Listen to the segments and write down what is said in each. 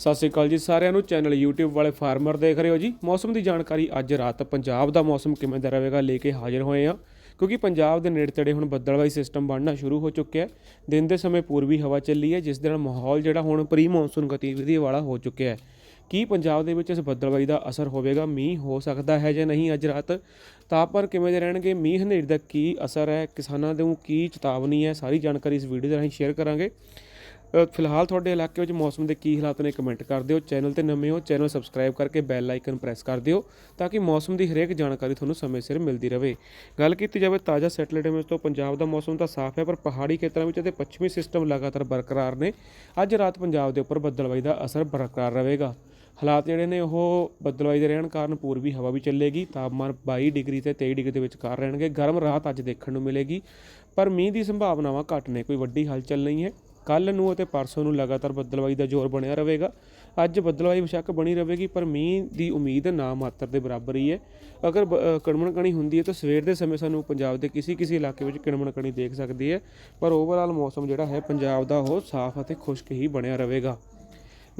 ਸਤਿ ਸ਼੍ਰੀ ਅਕਾਲ ਜੀ ਸਾਰਿਆਂ ਨੂੰ। ਚੈਨਲ YouTube ਵਾਲੇ ਫਾਰਮਰ ਦੇਖ ਰਹੇ ਹੋ ਜੀ। ਮੌਸਮ ਦੀ ਜਾਣਕਾਰੀ ਅੱਜ ਰਾਤ ਪੰਜਾਬ ਦਾ ਮੌਸਮ ਕਿਵੇਂ ਦਾ ਰਹੇਗਾ ਲੈ ਕੇ ਹਾਜ਼ਰ ਹੋਏ ਆ ਕਿਉਂਕਿ ਪੰਜਾਬ ਦੇ ਨੇੜੇ ਤੇੜੇ ਹੁਣ ਬੱਦਲਵਾਈ ਸਿਸਟਮ ਬਣਨਾ ਸ਼ੁਰੂ ਹੋ ਚੁੱਕਿਆ ਹੈ। ਦਿਨ ਦੇ ਸਮੇਂ ਪੂਰਬੀ ਹਵਾ ਚੱਲੀ ਹੈ, ਜਿਸ ਦੇ ਨਾਲ ਮਾਹੌਲ ਜਿਹੜਾ ਹੁਣ ਪ੍ਰੀ ਮੌਨਸੂਨ ਗਤੀਵਿਧੀ ਵਾਲਾ ਹੋ ਚੁੱਕਿਆ ਹੈ। ਕੀ ਪੰਜਾਬ ਦੇ ਵਿੱਚ ਇਸ ਬੱਦਲਵਾਈ ਦਾ ਅਸਰ ਹੋਵੇਗਾ? ਮੀਂਹ ਹੋ ਸਕਦਾ ਹੈ ਜਾਂ ਨਹੀਂ ਅੱਜ ਰਾਤ? ਤਾਪਮਾਨ ਕਿਵੇਂ ਦੇ ਰਹਿਣਗੇ? ਮੀਂਹ ਹਨੇਰੀ ਦਾ ਕੀ ਅਸਰ ਹੈ? ਕਿਸਾਨਾਂ ਨੂੰ ਕੀ ਚੇਤਾਵਨੀ ਹੈ? ਸਾਰੀ ਜਾਣਕਾਰੀ ਇਸ ਵੀਡੀਓ ਦੇ ਰਾਹੀਂ ਸ਼ੇਅਰ ਕਰਾਂਗੇ। ਫਿਲਹਾਲ ਤੁਹਾਡੇ ਇਲਾਕੇ ਵਿੱਚ ਮੌਸਮ ਦੇ ਕੀ ਹਾਲਾਤ ਨੇ ਕਮੈਂਟ ਕਰ ਦਿਓ। ਚੈਨਲ ਤੇ ਨਵੇਂ ਹੋ, ਚੈਨਲ ਸਬਸਕ੍ਰਾਈਬ ਕਰਕੇ ਬੈਲ ਆਈਕਨ ਪ੍ਰੈਸ ਕਰ ਦਿਓ ਤਾਂ ਕਿ ਮੌਸਮ ਦੀ ਹਰੇਕ ਜਾਣਕਾਰੀ ਤੁਹਾਨੂੰ ਸਮੇਂ ਸਿਰ ਮਿਲਦੀ ਰਹੇ। ਗੱਲ ਕੀਤੀ ਜਾਵੇ ਤਾਜ਼ਾ ਸੈਟੇਲਾਈਟ ਇਮੇਜ ਤੋਂ, ਪੰਜਾਬ ਦਾ ਮੌਸਮ ਤਾਂ ਸਾਫ਼ ਹੈ, ਪਰ ਪਹਾੜੀ ਖੇਤਰਾਂ ਵਿੱਚ ਅਤੇ ਪੱਛਮੀ ਸਿਸਟਮ ਲਗਾਤਾਰ ਬਰਕਰਾਰ ਨੇ। ਅੱਜ ਰਾਤ ਪੰਜਾਬ ਦੇ ਉੱਪਰ ਬੱਦਲਵਾਈ ਦਾ ਅਸਰ ਬਰਕਰਾਰ ਰਹੇਗਾ। ਹਾਲਾਤ ਜਿਹੜੇ ਨੇ, ਉਹ ਬੱਦਲਵਾਈ ਦੇ ਰਹਿਣ ਕਾਰਨ ਪੂਰਬੀ ਹਵਾ ਵੀ ਚੱਲੇਗੀ। ਤਾਪਮਾਨ 22 ਡਿਗਰੀ ਤੇ 23 ਡਿਗਰੀ ਦੇ ਵਿਚਕਾਰ ਰਹਿਣਗੇ। ਗਰਮ ਰਾਤ ਅੱਜ ਦੇਖਣ ਨੂੰ ਮਿਲੇਗੀ, ਪਰ ਮੀਂਹ ਦੀ ਸੰਭਾਵਨਾਵਾਂ ਘੱਟ ਨੇ, ਕੋਈ ਵੱਡੀ ਹਲਚਲ ਨਹੀਂ ਹੈ। ਕੱਲ ਨੂੰ ਅਤੇ ਪਰਸੋਂ ਨੂੰ ਲਗਾਤਾਰ ਬੱਦਲਵਾਈ ਦਾ ਜ਼ੋਰ ਬਣਿਆ ਰਹੇਗਾ। ਅੱਜ ਬੱਦਲਵਾਈ ਬਸ਼ੱਕ ਬਣੀ ਰਹੇਗੀ ਪਰ ਮੀਂਹ ਦੀ ਉਮੀਦ ਨਾ ਮਾਤਰ ਦੇ ਬਰਾਬਰ ਹੀ ਹੈ। ਅਗਰ ਬ- ਅ, ਕਣਮਣ ਕਣੀ ਹੁੰਦੀ ਹੈ ਤਾਂ ਸਵੇਰ ਦੇ ਸਮੇਂ ਸਾਨੂੰ ਪੰਜਾਬ ਦੇ ਕਿਸੇ ਕਿਸੇ ਇਲਾਕੇ ਵਿੱਚ ਕਿਣਮਣ ਕਣੀ ਦੇਖ ਸਕਦੀ ਹੈ। ਪਰ ਓਵਰਆਲ ਮੌਸਮ ਜਿਹੜਾ ਹੈ ਪੰਜਾਬ ਦਾ ਉਹ ਸਾਫ਼ ਅਤੇ ਖੁਸ਼ਕ ਹੀ ਬਣਿਆ ਰਹੇਗਾ।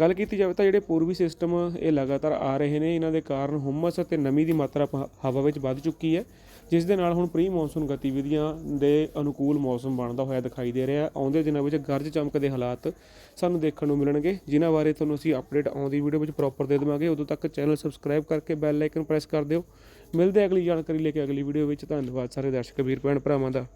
ਗੱਲ ਕੀਤੀ ਜਾਵੇ ਤਾਂ ਜਿਹੜੇ ਪੂਰਬੀ ਸਿਸਟਮ ਇਹ ਲਗਾਤਾਰ ਆ ਰਹੇ ਨੇ, ਇਹਨਾਂ ਦੇ ਕਾਰਨ ਹੁਮਸ ਅਤੇ ਨਮੀ ਦੀ ਮਾਤਰਾ ਪ- ਹਵਾ ਵਿੱਚ ਵੱਧ ਚੁੱਕੀ ਹੈ, ਜਿਸ ਦੇ ਨਾਲ ਹੁਣ ਪ੍ਰੀ ਮੌਨਸੂਨ ਗਤੀਵਿਧੀਆਂ ਦੇ ਅਨੁਕੂਲ ਮੌਸਮ ਬਣਦਾ ਹੋਇਆ ਦਿਖਾਈ ਦੇ ਰਿਹਾ। ਆਉਂਦੇ ਦਿਨਾਂ ਵਿੱਚ ਗਰਜ ਚਮਕ ਦੇ ਹਾਲਾਤ ਸਾਨੂੰ ਦੇਖਣ ਨੂੰ ਮਿਲਣਗੇ। ਜਿਨ੍ਹਾਂ ਬਾਰੇ ਤੁਹਾਨੂੰ ਅਸੀਂ ਅਪਡੇਟ ਆਉਂਦੀ ਵੀਡੀਓ ਵਿੱਚ ਪ੍ਰੋਪਰ ਦੇ ਦੇਵਾਂਗੇ। ਉਦੋਂ ਤੱਕ ਚੈਨਲ ਸਬਸਕ੍ਰਾਈਬ ਕਰਕੇ ਬੈਲ ਆਈਕਨ ਪ੍ਰੈਸ ਕਰ ਦਿਓ। ਮਿਲਦੇ ਅਗਲੀ ਜਾਣਕਾਰੀ ਲੈ ਕੇ ਅਗਲੀ ਵੀਡੀਓ ਵਿੱਚ। ਧੰਨਵਾਦ ਸਾਰੇ ਦਰਸ਼ਕ, ਵੀਰ ਭੈਣ ਭਰਾਵਾਂ ਦਾ।